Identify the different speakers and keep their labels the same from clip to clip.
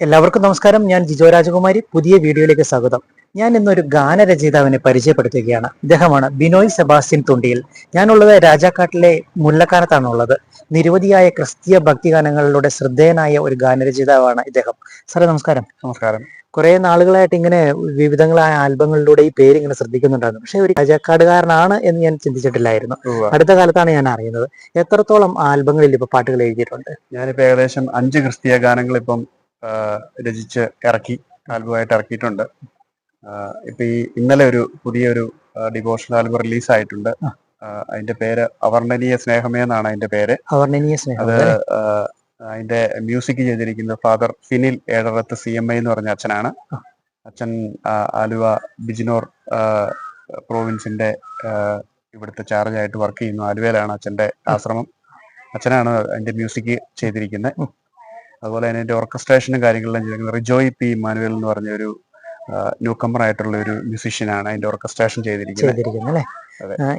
Speaker 1: എല്ലാവർക്കും നമസ്കാരം. ഞാൻ ജിജോ രാജകുമാരി. പുതിയ വീഡിയോയിലേക്ക് സ്വാഗതം. ഞാൻ ഇന്നൊരു ഗാനരചയിതാവിനെ പരിചയപ്പെടുത്തുകയാണ്. ഇദ്ദേഹമാണ് ബിനോയ് സെബാസ്റ്റ്യൻ തുണ്ടിയിൽ. ഞാനുള്ളത് രാജാക്കാട്ടിലെ മുല്ലക്കാനത്താണുള്ളത്. നിരവധിയായ ക്രിസ്തീയ ഭക്തിഗാനങ്ങളിലൂടെ ശ്രദ്ധേയനായ ഒരു ഗാനരചയിതാവാണ് ഇദ്ദേഹം. സാറേ നമസ്കാരം.
Speaker 2: നമസ്കാരം.
Speaker 1: കുറെ നാളുകളായിട്ട് ഇങ്ങനെ വിവിധങ്ങളായ ആൽബങ്ങളിലൂടെ ഈ പേര് ഇങ്ങനെ ശ്രദ്ധിക്കുന്നുണ്ടായിരുന്നു. പക്ഷെ ഒരു രാജാക്കാടുകാരനാണ് എന്ന് ഞാൻ ചിന്തിച്ചിട്ടില്ലായിരുന്നു. അടുത്ത കാലത്താണ് ഞാൻ അറിയുന്നത്. എത്രത്തോളം ആൽബങ്ങളിൽ ഇപ്പൊ പാട്ടുകൾ എഴുതിയിട്ടുണ്ട്?
Speaker 2: ഞാനിപ്പോ ഏകദേശം അഞ്ച് ക്രിസ്തീയ ഗാനങ്ങൾ ഇപ്പം രചിച്ച് ഇറക്കി ആൽബമായിട്ട് ഇറക്കിയിട്ടുണ്ട്. ഇപ്പൊ ഈ ഇന്നലെ ഒരു പുതിയൊരു ഡിവോഷണൽ ആൽബം റിലീസ് ആയിട്ടുണ്ട്. അതിന്റെ പേര് അവർണനീയ സ്നേഹമേ എന്നാണ് അതിന്റെ പേര്.
Speaker 1: സ്നേഹം
Speaker 2: അത് അതിന്റെ മ്യൂസിക് ചെയ്തിരിക്കുന്നത് father Finil Ezharath C M I എന്ന് പറഞ്ഞ അച്ഛനാണ്. അച്ഛൻ ആലുവ ബിജിനോർ പ്രോവിൻസിന്റെ ഇവിടുത്തെ ചാർജ് ആയിട്ട് വർക്ക് ചെയ്യുന്നു. ആലുവയിലാണ് അച്ഛന്റെ ആശ്രമം. അച്ഛനാണ് അതിന്റെ മ്യൂസിക് ചെയ്തിരിക്കുന്നത്. അതുപോലെ തന്നെ എന്റെ ഓർക്കസ്ട്രേഷനും കാര്യങ്ങളെല്ലാം ചെയ്തിരിക്കുന്നത് റിജോയ് പി മാനുവൽ എന്ന് പറഞ്ഞ ഒരു ന്യൂ കമ്പർ ആയിട്ടുള്ള ഒരു മ്യൂസീഷ്യനാണ് അതിന്റെ ഓർക്കസ്ട്രേഷൻ ചെയ്തിരിക്കുന്നത്.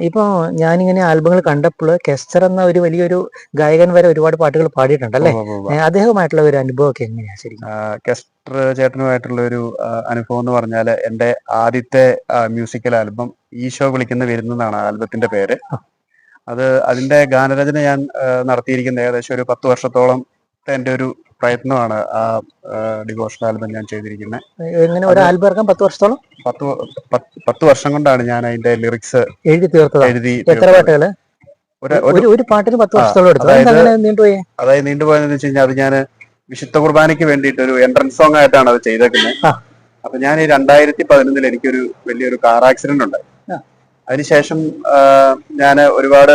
Speaker 1: ഇപ്പോ അല്ലേ? ഞാനിങ്ങനെ ആൽബങ്ങൾ കണ്ടപ്പോൾ കെസ്റ്റർ എന്ന ഒരു വലിയൊരു ഗായകൻ വരെ ഒരുപാട് പാട്ടുകൾ പാടിയിട്ടുണ്ടല്ലേ. ഏ, അദ്ദേഹമായിട്ടുള്ള ഒരു അനുഭവം ഒക്കെ എങ്ങനെയാ ശരിക്കും?
Speaker 2: കെസ്റ്റർ ചേട്ടനുമായിട്ടുള്ള ഒരു അനുഭവം എന്ന് പറഞ്ഞാൽ എന്റെ ആദ്യത്തെ മ്യൂസിക്കൽ ആൽബം ഈശോ വിളിക്കുന്ന വരുന്നതാണ് ആൽബത്തിന്റെ പേര്. അത് അതിന്റെ ഗാനരചന ഞാൻ നടത്തിയിരിക്കുന്നത് നടത്തിയിരിക്കുന്ന ഏകദേശം ഒരു പത്ത് വർഷത്തോളം എന്റെ ഒരു പ്രയത്നമാണ് ആ ഡിവോഷണൽ ആൽബം ഞാൻ ചെയ്തിരിക്കുന്നത്
Speaker 1: എങ്ങനെ ഒരു ആൽബം ഇറക്കാൻ പത്ത് വർഷത്തോളം?
Speaker 2: പത്ത് പത്ത് വർഷം കൊണ്ടാണ് ഞാൻ അതിന്റെ ലിറിക്സ്
Speaker 1: എഴുതി തീർത്തത്?
Speaker 2: എഴുതി
Speaker 1: എത്ര. പാട്ടുകൾ?
Speaker 2: ഒരു ഒരു
Speaker 1: പാട്ടിന് പത്ത് വർഷത്തോളം എടുത്തു
Speaker 2: അതായത്
Speaker 1: നീണ്ടുപോയി?
Speaker 2: അതായത് നീണ്ടുപോയെന്ന് വെച്ച് കഴിഞ്ഞാൽ അത് ഞാൻ വിശുദ്ധ കുർബാനയ്ക്ക് വേണ്ടിയിട്ട് ഒരു എൻട്രൻസ് സോങ് ആയിട്ടാണ് അത് ചെയ്തേക്കുന്നത്. അപ്പൊ ഞാൻ ഈ രണ്ടായിരത്തി പതിനൊന്നിൽ എനിക്കൊരു വലിയൊരു കാർ ആക്സിഡന്റ്
Speaker 1: ഉണ്ട്.
Speaker 2: അതിനുശേഷം ഞാൻ ഒരുപാട്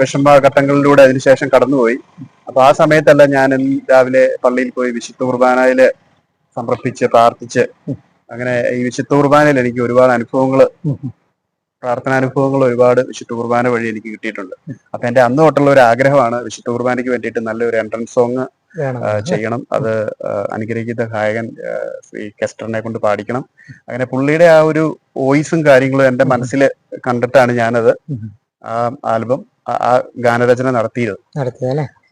Speaker 2: വിഷമ ഘട്ടങ്ങളിലൂടെ അതിനുശേഷം കടന്നുപോയി. അപ്പൊ ആ സമയത്തല്ല ഞാൻ രാവിലെ പള്ളിയിൽ പോയി വിശുദ്ധ കുർബാനയിൽ സമർപ്പിച്ച് പ്രാർത്ഥിച്ച് അങ്ങനെ ഈ വിശുദ്ധ കുർബാനയിൽ എനിക്ക് ഒരുപാട് അനുഭവങ്ങൾ പ്രാർത്ഥനാനുഭവങ്ങൾ ഒരുപാട് വിശുദ്ധ കുർബാന വഴി എനിക്ക് കിട്ടിയിട്ടുണ്ട്. അപ്പൊ എന്റെ അന്ന് തൊട്ടുള്ള ഒരു ആഗ്രഹമാണ് വിശുദ്ധ കുർബാനയ്ക്ക് വേണ്ടിയിട്ട് നല്ലൊരു എൻട്രൻസ് സോങ് ചെയ്യണം. അത് അനുഗ്രഹിക്കുന്ന ഗായകൻ ശ്രീ കെസ്റ്ററിനെ കൊണ്ട് പാടിക്കണം. അങ്ങനെ പുള്ളിയുടെ ആ ഒരു വോയിസും കാര്യങ്ങളും എന്റെ മനസ്സിൽ കണ്ടിട്ടാണ് ഞാനത്. ആ ആൽബം ആ- ഗാനരചന നടത്തിയത്.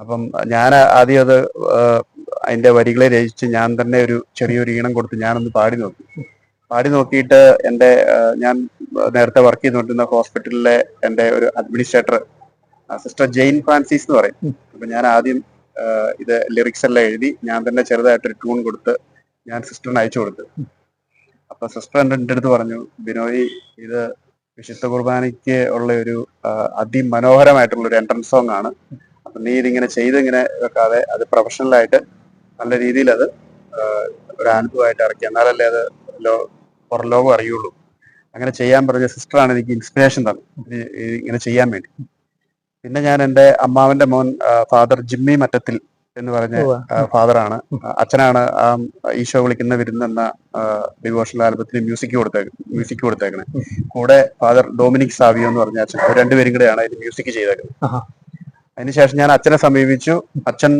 Speaker 2: അപ്പം ഞാൻ ആദ്യം അത് അതിന്റെ വരികളെ രചിച്ച് ഞാൻ തന്നെ ഒരു ചെറിയൊരു ഈണം കൊടുത്ത് ഞാനൊന്ന് പാടി നോക്കി. പാടി നോക്കിയിട്ട് എന്റെ ഞാൻ നേരത്തെ വർക്ക് ചെയ്തുകൊണ്ടിരുന്ന ഹോസ്പിറ്റലിലെ എന്റെ ഒരു അഡ്മിനിസ്ട്രേറ്റർ സിസ്റ്റർ ജെയിൻ ഫ്രാൻസിസ് എന്ന് പറയും. അപ്പൊ ഞാൻ ആദ്യം ഇത് ലിറിക്സ് എല്ലാം എഴുതി ഞാൻ തന്നെ ചെറുതായിട്ട് ഒരു ട്യൂൺ കൊടുത്ത് ഞാൻ സിസ്റ്ററിന് അയച്ചു കൊടുത്തു. അപ്പൊ സിസ്റ്റർ എന്റെ അടുത്ത് പറഞ്ഞു ബിനോയ് ഇത് വിശുദ്ധ കുർബാനയ്ക്ക് ഉള്ള ഒരു അതിമനോഹരമായിട്ടുള്ള ഒരു എൻട്രൻസ് സോങ് ആണ്. അപ്പൊ നീ ഇതിങ്ങനെ ചെയ്ത് ഇങ്ങനെ വെക്കാതെ അത് പ്രൊഫഷണൽ ആയിട്ട് നല്ല രീതിയിൽ അത് ഒരു ആൽബമായിട്ട് ഇറക്കി. എന്നാലല്ലേ അത് ലോ പുറം ലോകം അറിയുള്ളൂ. അങ്ങനെ ചെയ്യാൻ പറഞ്ഞ സിസ്റ്ററാണ് എനിക്ക് ഇൻസ്പിറേഷൻ ഇത് ഇങ്ങനെ ചെയ്യാൻ വേണ്ടി. പിന്നെ ഞാൻ എന്റെ അമ്മാവന്റെ മോൻ ഫാദർ ജിമ്മി മറ്റത്തിൽ എന്ന് പറഞ്ഞ. ഫാദറാണ്. അച്ഛനാണ് ആ ഈശോ വിളിക്കുന്ന വിരുന്നെന്ന ഡിവോഷണൽ ആൽബത്തിന് മ്യൂസിക് കൊടുത്തേ മ്യൂസിക് കൊടുത്തേക്കണേ. കൂടെ ഫാദർ ഡൊമിനിക് സാവിയോ എന്ന് പറഞ്ഞ അച്ഛൻ രണ്ടുപേരും കൂടെയാണ് അതിന് മ്യൂസിക് ചെയ്തേക്കുന്നത്. അതിനുശേഷം ഞാൻ അച്ഛനെ സമീപിച്ചു. അച്ഛൻ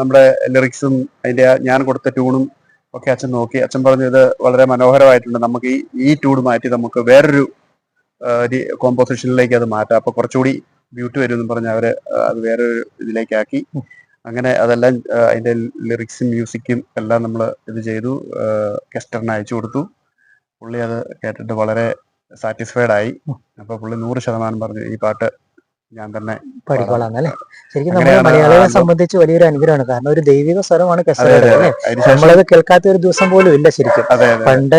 Speaker 2: നമ്മുടെ ലിറിക്സും അതിന്റെ ഞാൻ കൊടുത്ത ട്യൂണും ഒക്കെ അച്ഛൻ നോക്കി. അച്ഛൻ പറഞ്ഞു ഇത് വളരെ മനോഹരമായിട്ടുണ്ട്. നമുക്ക് ഈ ഈ ട്യൂൺ മാറ്റി നമുക്ക് വേറൊരു കോമ്പോസിഷനിലേക്ക് അത് മാറ്റാം. അപ്പൊ കുറച്ചുകൂടി ബ്യൂട്ടി വരും എന്ന് പറഞ്ഞ് അവർ അത് വേറെ ഒരു ഇതിലേക്കാക്കി. അങ്ങനെ അതെല്ലാം അതിന്റെ ലിറിക്സും മ്യൂസിക്കും എല്ലാം നമ്മൾ ഇത് ചെയ്തു. കെസ്റ്ററിന് അയച്ചു കൊടുത്തു. പുള്ളി അത് കേട്ടിട്ട് വളരെ സാറ്റിസ്ഫൈഡ് ആയി അപ്പൊ പുള്ളി നൂറ് ശതമാനം പറഞ്ഞു ഈ പാട്ട് ഞാൻ തന്നെ
Speaker 1: പഠിക്കോളാം അല്ലേ? ശരിക്കും
Speaker 2: നമ്മുടെ
Speaker 1: മലയാളികളെ സംബന്ധിച്ച് വലിയൊരു അനുഗ്രഹമാണ്. കാരണം ഒരു ദൈവിക സ്വരമാണ് അല്ലേ? നമ്മളത് കേൾക്കാത്ത ഒരു ദിവസം പോലും ഇല്ല ശരിക്കും. പണ്ട്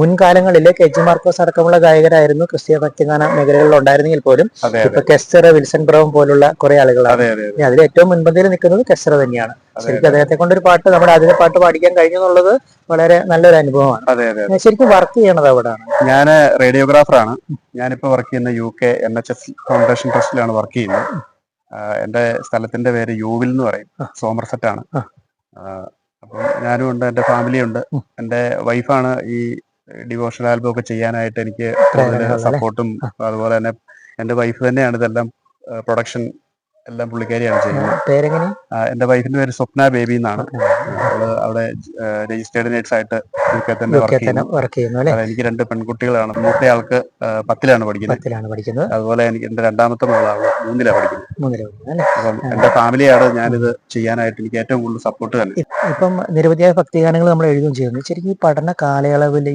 Speaker 1: മുൻകാലങ്ങളിൽ കെ ജി മാർക്കോസ് അടക്കമുള്ള ഗായകരായിരുന്നു ക്രിസ്തീയ ഭക്തിഗാന മേഖലകളിൽ ഉണ്ടായിരുന്നെങ്കിൽ പോലും ഇപ്പൊ കെസ്റ്റർ വിൽസൺ ബ്രൗൺ പോലുള്ള കുറെ ആളുകളാണ്.
Speaker 2: അതെ അതെ
Speaker 1: അതിൽ ഏറ്റവും മുൻപന്തിയിൽ നിൽക്കുന്നത് കെസ്റ്റർ തന്നെയാണ്. ശരിക്കും അദ്ദേഹത്തെ കൊണ്ടൊരു ഒരു പാട്ട് നമ്മുടെ അതിലെ പാട്ട് പാടിക്കാൻ കഴിഞ്ഞു എന്നുള്ളത് വളരെ നല്ലൊരു അനുഭവമാണ്.
Speaker 2: അതെ അതെ
Speaker 1: ശരിക്കും വർക്ക് ചെയ്യണത് അവിടെയാണ്?
Speaker 2: ഞാൻ റേഡിയോഗ്രാഫറാണ്. ഞാനിപ്പോ വർക്ക് ചെയ്യുന്ന U K N H S foundation ട്രസ്റ്റിലാണ് work ചെയ്യുന്നത്. എന്റെ സ്ഥലത്തിന്റെ പേര് യൂവിൽ എന്ന് പറയും. സോമർസെറ്റ് ആണ്. അപ്പം ഞാനും ഉണ്ട് എന്റെ ഫാമിലി ഉണ്ട്. എന്റെ വൈഫാണ് ഈ ഡിവോഷണൽ ആൽബം ഒക്കെ ചെയ്യാനായിട്ട് എനിക്ക് സപ്പോർട്ടും അതുപോലെ തന്നെ എന്റെ വൈഫ് തന്നെയാണ് ഇതെല്ലാം പ്രൊഡക്ഷൻ എല്ലാം പുള്ളിക്കാരിയാണ് ചെയ്യുന്നത്.
Speaker 1: പേരെങ്ങനെ?
Speaker 2: എന്റെ വൈഫിന്റെ പേര് സ്വപ്ന ബേബി എന്നാണ്. അവൾ അവിടെ രജിസ്റ്റേർഡ് നേഴ്സ് ആയിട്ട് വർക്ക് ചെയ്യുന്നു. എനിക്ക് രണ്ട് പെൺകുട്ടികളാണ്. മൂത്ത ആൾക്ക് പത്തിലാണ് പഠിക്കുന്നത്. അതുപോലെ എനിക്ക് എന്റെ രണ്ടാമത്തെ മകളാണ് മൂന്നിലാണ് പഠിക്കുന്നത്. അപ്പം എന്റെ ഫാമിലിയാണ് ഞാനിത് ചെയ്യാനായിട്ട് എനിക്ക് ഏറ്റവും കൂടുതൽ സപ്പോർട്ട് തന്നെ.
Speaker 1: ഇപ്പം നിരവധിയായ ഭക്തിഗാനങ്ങൾ നമ്മൾ എഴുതുകയും ചെയ്യുന്നു. ശരിക്കും ഈ പഠന കാലയളവിൽ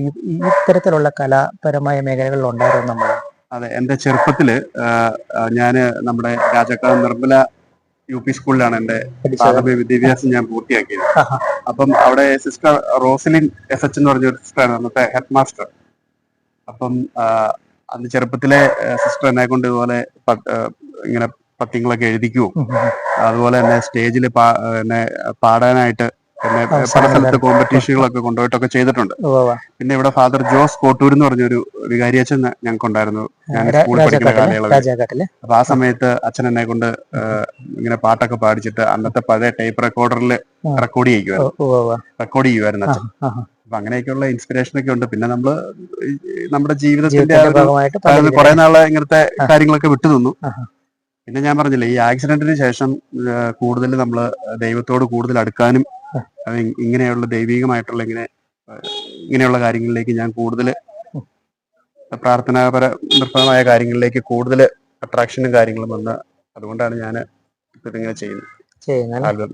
Speaker 1: ഇത്തരത്തിലുള്ള കലാപരമായ മേഖലകളിൽ ഉണ്ടായിരുന്നു നമ്മൾ?
Speaker 2: അതെ എന്റെ ചെറുപ്പത്തിൽ ഞാൻ നമ്മുടെ രാജാക്കാവ് നിർമ്മല യു പി സ്കൂളിലാണ് എന്റെ പ്രാഥമിക വിദ്യാഭ്യാസം ഞാൻ പൂർത്തിയാക്കിയത്. അപ്പം അവിടെ സിസ്റ്റർ റോസലിൻ എസ് എച്ച് എന്ന് പറഞ്ഞ ഒരു സിസ്റ്ററാണ് അന്നത്തെ ഹെഡ് മാസ്റ്റർ അപ്പം അന്ന് ചെറുപ്പത്തിലെ സിസ്റ്റർ എന്നെ കൊണ്ട് ഇതുപോലെ ഇങ്ങനെ പത്യങ്ങളൊക്കെ എഴുതിക്കുവും. അതുപോലെ തന്നെ സ്റ്റേജിൽ എന്നെ പാടാനായിട്ട് എന്നെ പല സ്ഥലത്ത് കോമ്പറ്റീഷനുകളൊക്കെ കൊണ്ടുപോയിട്ടൊക്കെ ചെയ്തിട്ടുണ്ട്. പിന്നെ ഇവിടെ ഫാദർ ജോസ് കോട്ടൂർ എന്ന് പറഞ്ഞൊരു വികാരിയച്ഛൻ ഞങ്ങൾക്കുണ്ടായിരുന്നു. ഞാൻ
Speaker 1: രാ-
Speaker 2: സ്കൂളിൽ പഠിക്കുന്ന കാലയളവിൽ. അപ്പൊ ആ സമയത്ത് അച്ഛൻ എന്നെ കൊണ്ട് ഇങ്ങനെ പാട്ടൊക്കെ പാടിച്ചിട്ട് അന്നത്തെ പഴയ ടൈപ്പ് റെക്കോർഡറിൽ. റെക്കോർഡ് ചെയ്യുമായിരുന്നു. റെക്കോർഡ് ചെയ്യുമായിരുന്നു അച്ഛൻ. അപ്പൊ അങ്ങനെയൊക്കെയുള്ള ഇൻസ്പിറേഷൻ ഒക്കെ ഉണ്ട്. പിന്നെ നമ്മൾ നമ്മുടെ ജീവിതത്തിന്റെ ആ ഒരു കുറെ നാളെ ഇങ്ങനത്തെ കാര്യങ്ങളൊക്കെ വിട്ടു നിന്നു. പിന്നെ ഞാൻ പറഞ്ഞില്ലേ ഈ ആക്സിഡന്റിന് ശേഷം കൂടുതൽ നമ്മൾ ദൈവത്തോട് കൂടുതൽ അടുക്കാനും. അത് ഇങ്ങനെയുള്ള ദൈവികമായിട്ടുള്ള ഇങ്ങനെ ഇങ്ങനെയുള്ള കാര്യങ്ങളിലേക്ക് ഞാൻ കൂടുതൽ പ്രാർത്ഥനാപര നിർഭരമായ കാര്യങ്ങളിലേക്ക് കൂടുതൽ അട്രാക്ഷനും കാര്യങ്ങളും വന്ന് അതുകൊണ്ടാണ് ഞാൻ ഇതിങ്ങനെ ചെയ്യുന്നത്.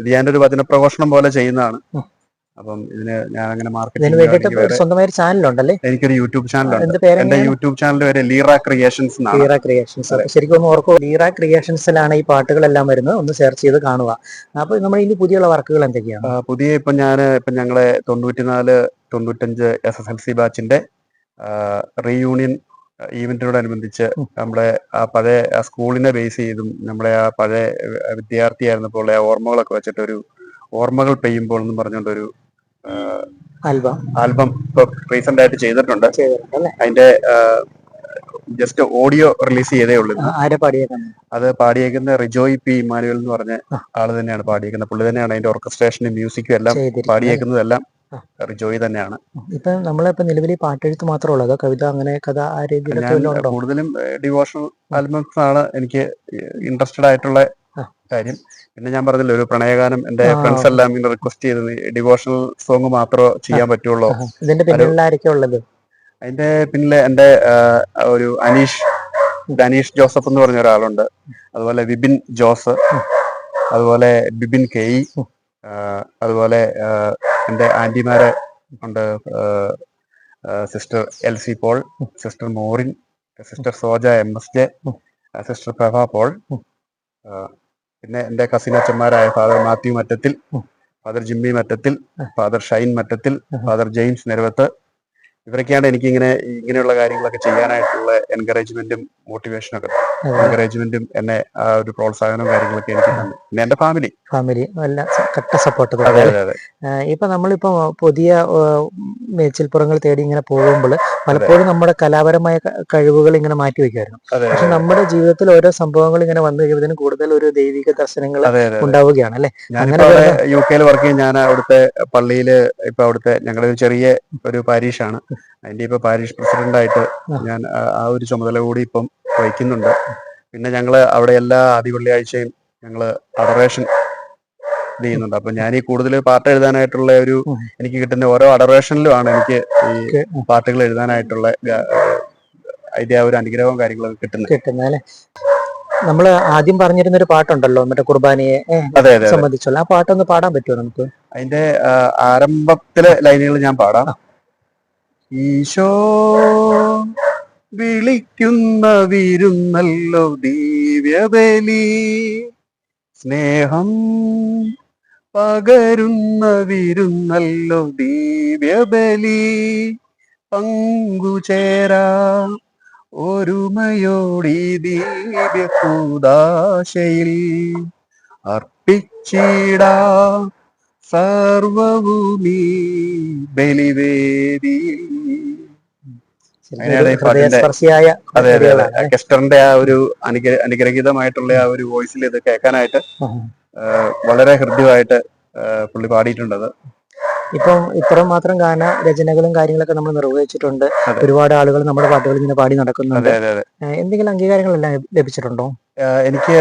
Speaker 2: ഇത് ഞാനൊരു വചന പ്രഘോഷണം പോലെ ചെയ്യുന്നതാണ്. അപ്പം ഇതിന് ഞാൻ അങ്ങനെ
Speaker 1: മാർക്കറ്റ്
Speaker 2: മാർക്കറ്റിംഗ്
Speaker 1: സ്വന്തമായ ചാനലുണ്ടല്ലേ
Speaker 2: എനിക്കൊരു യൂട്യൂബ് ചാനലുണ്ട് എന്റെ യൂട്യൂബ് ചാനൽ വരെ ലീറ ക്രിയേഷൻസ്
Speaker 1: ലീറ ക്രിയേഷൻസ്. ശരിക്കും ഒന്ന് ഓർക്കുക ലീറ ക്രിയേഷൻസിലാണ് ഈ പാട്ടുകളെല്ലാം വരുന്നത്. ഒന്ന് സെർച്ച് ചെയ്ത് കാണുക. അപ്പൊ നമ്മൾ ഇനി പുതിയുള്ള വർക്കുകൾ എന്തൊക്കെയാണ്?
Speaker 2: പുതിയ ഇപ്പൊ ഞാൻ ഇപ്പൊ ഞങ്ങളെ തൊണ്ണൂറ്റിനാല് തൊണ്ണൂറ്റഞ്ച് എസ് എസ് എൽ സി ബാച്ചിന്റെ റീയൂണിയൻ ഈവെന്റിനോടനുബന്ധിച്ച്
Speaker 1: നമ്മളെ
Speaker 2: നമ്മുടെ ആ പഴയ സ്കൂളിനെ ബേസ് ചെയ്തും നമ്മുടെ ആ പഴയ വിദ്യാർത്ഥിയായിരുന്നപ്പോൾ ആ ഓർമ്മകളൊക്കെ വെച്ചിട്ട് ഒരു ഓർമ്മകൾ പെയ്യുമ്പോൾ എന്ന് പറഞ്ഞുകൊണ്ടൊരു
Speaker 1: ആൽബം.
Speaker 2: ആൽബം ഇപ്പൊ റീസെന്റ് ആയിട്ട് ചെയ്തിട്ടുണ്ട് അതിന്റെ ജസ്റ്റ് ഓഡിയോ റിലീസ് ചെയ്തേ ഉള്ളൂ അത് പാടിയേക്കുന്ന റിജോയ് പി ഇമാനുവൽ എന്ന് പറഞ്ഞ ആൾ തന്നെയാണ് പാടിയേക്കുന്നത്. പുള്ളി തന്നെയാണ് അതിന്റെ ഓർക്കസ്ട്രേഷനും മ്യൂസിക്കും എല്ലാം പാടിയേക്കുന്നതെല്ലാം റിജോയ് തന്നെയാണ്.
Speaker 1: ഇപ്പൊ നമ്മളിപ്പോ നിലവിൽ പാട്ടെഴുത്ത് മാത്രമേ അതോ കവിത അങ്ങനെ കഥ ആ രീതിയിലൊക്കെ ഉണ്ടോ?
Speaker 2: കൂടുതലും ഡിവോഷണൽ ആൽബംസ് ആണ് എനിക്ക് ഇൻട്രസ്റ്റഡ് ആയിട്ടുള്ള. കാര്യം. പിന്നെ ഞാൻ പറഞ്ഞല്ലോ ഒരു പ്രണയഗാനം എന്റെ ഫ്രണ്ട്സ് എല്ലാം ഇങ്ങനെ റിക്വസ്റ്റ് ചെയ്തത് ഡിവോഷണൽ സോങ് മാത്രമേ ചെയ്യാൻ പറ്റുള്ളൂ.
Speaker 1: ഇതിന്റെ പിന്നിലായിരിക്കുള്ളത്
Speaker 2: അതിന്റെ പിന്നിലെ എന്റെ ഒരു അനീഷ് അനീഷ് ജോസഫ് എന്ന് പറഞ്ഞ ഒരാളുണ്ട്. അതുപോലെ വിബിൻ ജോസ് അതുപോലെ ബിബിൻ കെ അതുപോലെ എന്റെ ആന്റിമാരെ ഉണ്ട് sister L C Paul sister Maureen sister Soja M S J sister Prabha Paul പിന്നെ എന്റെ cousin അച്ഛന്മാരായ father Mathew Mattathil father Jimmy Mattathil father Shine Mattathil father James Niravath. ഇവരൊക്കെയാണ് എനിക്ക് ഇങ്ങനെ ഇങ്ങനെയുള്ള കാര്യങ്ങളൊക്കെ ചെയ്യാനായിട്ടുള്ള എൻകറേജ്മെന്റും മോട്ടിവേഷനും ഒക്കെ. എൻകറേജ്മെന്റും എന്നെ ആ ഒരു പ്രോത്സാഹനവും കാര്യങ്ങളൊക്കെ എനിക്ക് തന്നു. പിന്നെ എന്റെ ഫാമിലി
Speaker 1: ഫാമിലി നല്ല കട്ട സപ്പോർട്ട് ഇപ്പൊ നമ്മളിപ്പോ പുതിയ മേച്ചിൽപ്പുറങ്ങൾ തേടി ഇങ്ങനെ പോകുമ്പോൾ പലപ്പോഴും നമ്മുടെ കലാപരമായ കഴിവുകൾ ഇങ്ങനെ മാറ്റി വെക്കുമായിരുന്നു
Speaker 2: അതെ
Speaker 1: പക്ഷെ നമ്മുടെ ജീവിതത്തിൽ ഓരോ സംഭവങ്ങൾ ഇങ്ങനെ വന്നു കഴിയുമ്പോൾ കൂടുതൽ ഒരു ദൈവിക ദർശനങ്ങൾ ഉണ്ടാവുകയാണ് അല്ലെ?
Speaker 2: അങ്ങനെ യു കെയിൽ വർക്ക് ചെയ്യാൻ ഞാൻ അവിടുത്തെ പള്ളിയിൽ ഇപ്പൊ അവിടുത്തെ ഞങ്ങളുടെ ചെറിയ ഒരു പാരീഷാണ്. അതിന്റെ ഇപ്പൊ പാരീഷ് പ്രസിഡന്റ് ആയിട്ട് ഞാൻ ആ- ആ ഒരു ചുമതല കൂടി ഇപ്പം വഹിക്കുന്നുണ്ട്. പിന്നെ ഞങ്ങൾ അവിടെ എല്ലാ ആദ്യ വെള്ളിയാഴ്ചയും ഞങ്ങൾ അഡറേഷൻ ചെയ്യുന്നുണ്ട്. അപ്പൊ ഞാൻ ഈ കൂടുതൽ പാട്ട് എഴുതാനായിട്ടുള്ള ഒരു എനിക്ക് കിട്ടുന്ന ഓരോ അഡറേഷനിലുമാണ് എനിക്ക് ഈ പാട്ടുകൾ എഴുതാനായിട്ടുള്ള ഐഡിയ അതിന്റെ ആ ഒരു അനുഗ്രഹവും കാര്യങ്ങളൊക്കെ കിട്ടുന്നത്.
Speaker 1: കിട്ടുന്നത് നമ്മൾ ആദ്യം പറഞ്ഞിരുന്ന ഒരു പാട്ടുണ്ടല്ലോ മറ്റേ കുർബാനയെ
Speaker 2: അതെ അതെ അതെ.
Speaker 1: സംബന്ധിച്ചുള്ള. ആ പാട്ടൊന്ന് പാടാൻ പറ്റുമോ നമുക്ക്?
Speaker 2: അതിന്റെ ആരംഭത്തിലെ ലൈനുകൾ ഞാൻ പാടാം. ഈശോ വിളിക്കുന്ന വിരുന്നല്ലോ ദിവ്യബലി സ്നേഹം പകരുന്ന വിരുന്നല്ലോ ദിവ്യബലി. പങ്കുചേരാ ഒരുമയോടി ദിവ്യ കൂദാശയിൽ. അർപ്പിച്ചിടാ സർവഭൂമി ബലിവേദി. അതെ അതെ കെസ്റ്ററിന്റെ ആ ഒരു അനുഗ്ര അനുഗ്രഹീതമായിട്ടുള്ള ആ ഒരു വോയിസിൽ ഇത് കേൾക്കാനായിട്ട് വളരെ ഹൃദ്യമായിട്ട് പുള്ളി പാടിയിട്ടുണ്ടത്.
Speaker 1: ഇപ്പം ഇത്രയും മാത്രം ഗാന രചനകളും കാര്യങ്ങളൊക്കെ നമ്മൾ നിർവഹിച്ചിട്ടുണ്ട്. ഒരുപാട് ആളുകൾ നമ്മുടെ പാട്ടുകൾ ഇങ്ങനെ പാടി നടക്കുന്നുണ്ട്. എന്തെങ്കിലും അംഗീകാരങ്ങളെല്ലാം ലഭിച്ചിട്ടുണ്ടോ?
Speaker 2: എനിക്ക്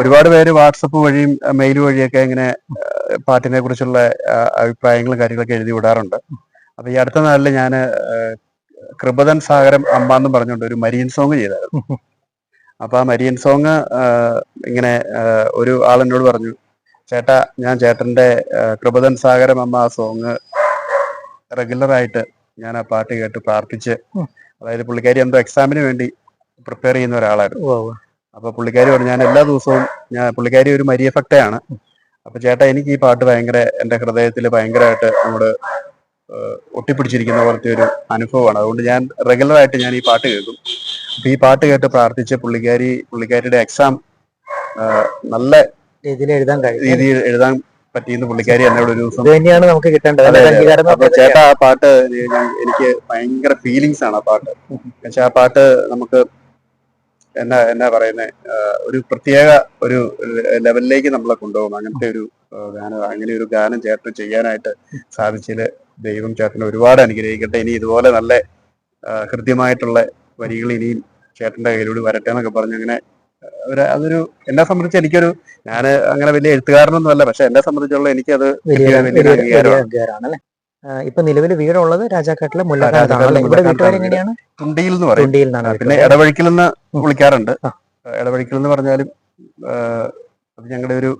Speaker 2: ഒരുപാട് പേര് വാട്സപ്പ് വഴിയും മെയിൽ വഴിയൊക്കെ ഇങ്ങനെ പാട്ടിനെ കുറിച്ചുള്ള അഭിപ്രായങ്ങളും കാര്യങ്ങളൊക്കെ എഴുതി വിടാറുണ്ട്. അപ്പൊ ഈ അടുത്ത നാളിൽ ഞാൻ കൃപതൻ സാഗരം അമ്മ എന്ന് പറഞ്ഞുകൊണ്ട് ഒരു മരിയൻ സോങ് ചെയ്തായിരുന്നു. അപ്പൊ ആ മരിയൻ സോങ് ഇങ്ങനെ ഒരു ആളെന്നോട് പറഞ്ഞു ചേട്ടാ ഞാൻ ചേട്ടന്റെ കൃപതൻ സാഗരം അമ്മ ആ സോങ് റെഗുലർ ആയിട്ട് ഞാൻ ആ പാട്ട് കേട്ട് പ്രാർത്ഥിച്ച്. അതായത് പുള്ളിക്കാരി എന്തോ എക്സാമിന് വേണ്ടി പ്രിപ്പയർ ചെയ്യുന്ന ഒരാളായിരുന്നു. അപ്പൊ പുള്ളിക്കാരി പറഞ്ഞു ഞാൻ എല്ലാ ദിവസവും ഞാൻ പുള്ളിക്കാരി ഒരു മരിയ ഭക്തയാണ് അപ്പൊ ചേട്ടാ എനിക്ക് ഈ പാട്ട് ഭയങ്കര എന്റെ ഹൃദയത്തിൽ ഭയങ്കരമായിട്ട് നമ്മുടെ ഒട്ടിപ്പിടിച്ചിരിക്കുന്ന പോലത്തെ ഒരു അനുഭവമാണ്. അതുകൊണ്ട് ഞാൻ റെഗുലർ ആയിട്ട് ഞാൻ ഈ പാട്ട് കേൾക്കും. അപ്പൊ ഈ പാട്ട് കേട്ട് പ്രാർത്ഥിച്ച പുള്ളിക്കാരി പുള്ളിക്കാരിയുടെ എക്സാം നല്ല
Speaker 1: രീതിയിൽ എഴുതാൻ
Speaker 2: രീതിയിൽ എഴുതാൻ പറ്റിയെന്ന് പുള്ളിക്കാരി എന്നോട് ഒരു ദിവസം
Speaker 1: തന്നെയാണ് നമുക്ക് കിട്ടേണ്ടത്.
Speaker 2: അപ്പൊ ചേട്ടാ ആ പാട്ട് എനിക്ക് ഭയങ്കര ഫീലിങ്സ് ആണ് ആ പാട്ട്. പക്ഷെ ആ പാട്ട് നമുക്ക് എന്നാ എന്നാ പറയുന്നത് ഒരു പ്രത്യേക ഒരു ലെവലിലേക്ക് നമ്മളെ കൊണ്ടുപോകും. അങ്ങനത്തെ ഒരു ഗാനം അങ്ങനെ ഒരു ഗാനം ചേർത്ത് ചെയ്യാനായിട്ട് സാധിച്ചതിൽ ദൈവം ചേട്ടനെ ഒരുപാട് അനുഗ്രഹിക്കട്ടെ. ഇനി ഇതുപോലെ നല്ല ഹൃദ്യമായിട്ടുള്ള വരികൾ ഇനിയും ചേട്ടന്റെ കയ്യിലൂടെ വരട്ടെ എന്നൊക്കെ പറഞ്ഞ് അങ്ങനെ ഒരു അതൊരു എന്നെ സംബന്ധിച്ച് എനിക്കൊരു ഞാൻ അങ്ങനെ വലിയ എഴുത്തുകാരനൊന്നും അല്ല പക്ഷെ എന്നെ സംബന്ധിച്ചുള്ള എനിക്ക്
Speaker 1: അത്
Speaker 2: വലിയൊരു അംഗീകാരമാണ്.
Speaker 1: ഇപ്പൊ നിലവിൽ വീടുള്ളത് രാജാക്കാട്ടിലെ ഇവിടെ വീട്ടുകാർ എങ്ങനെയാണ്?
Speaker 2: തുണ്ടിയിൽ എന്ന് പറയും. പിന്നെ ഇടവഴിക്കൽ
Speaker 1: ഉം.
Speaker 2: വിളിക്കാറുണ്ട്. ഇടവഴിക്കൽ എന്ന് പറഞ്ഞാലും അത് ഞങ്ങളുടെ ഒരു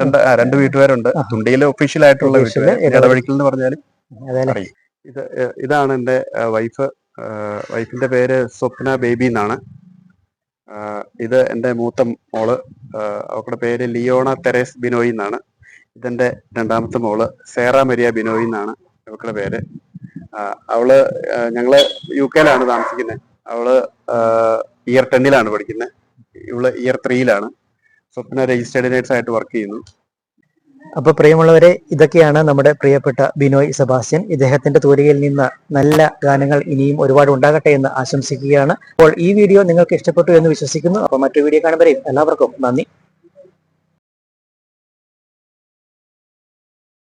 Speaker 2: രണ്ട് രണ്ട് വീട്ടുകാരുണ്ട്. തുണ്ടിയിലെ ഒഫീഷ്യൽ ആയിട്ടുള്ള
Speaker 1: വീട്ടിലെ
Speaker 2: വീട്ടുകാർ
Speaker 1: ഇടവഴി-
Speaker 2: എന്ന്? അറിയും. ഇത് ഇതാണ് എന്റെ വൈഫ് വൈഫിന്റെ പേര് സ്വപ്ന ബേബി എന്നാണ്. ഇത് എന്റെ മൂത്ത മോൾ അവരുടെ പേര് ലിയോണ തെരേസ് ബിനോയി എന്നാണ്. ഇതെന്റെ രണ്ടാമത്തെ മോൾ സേറ മരിയ ബിനോയി എന്നാണ് അവളുടെ പേര്. അവൾ ഞങ്ങൾ യു കെയിലാണ് താമസിക്കുന്നത്. അവൾ ഇയർ ടെന്നിലാണ് പഠിക്കുന്നത്. ഇവൾ ഇയർ ത്രീയിലാണ്. സ്വപ്ന രജിസ്റ്റേഡ് നേഴ്സ് ആയിട്ട് വർക്ക് ചെയ്യുന്നു.
Speaker 1: അപ്പൊ പ്രിയമുള്ളവരെ ഇതൊക്കെയാണ് നമ്മുടെ പ്രിയപ്പെട്ട ബിനോയ് സെബാസ്റ്റ്യൻ. ഇദ്ദേഹത്തിന്റെ തൂലികയിൽ നിന്ന് നല്ല ഗാനങ്ങൾ ഇനിയും ഒരുപാട് ഉണ്ടാകട്ടെ എന്ന് ആശംസിക്കുകയാണ്. അപ്പോൾ ഈ വീഡിയോ നിങ്ങൾക്ക് ഇഷ്ടപ്പെട്ടു എന്ന് വിശ്വസിക്കുന്നു. അപ്പൊ മറ്റു വീഡിയോ കാണുമ്പോഴേ എല്ലാവർക്കും നന്ദി.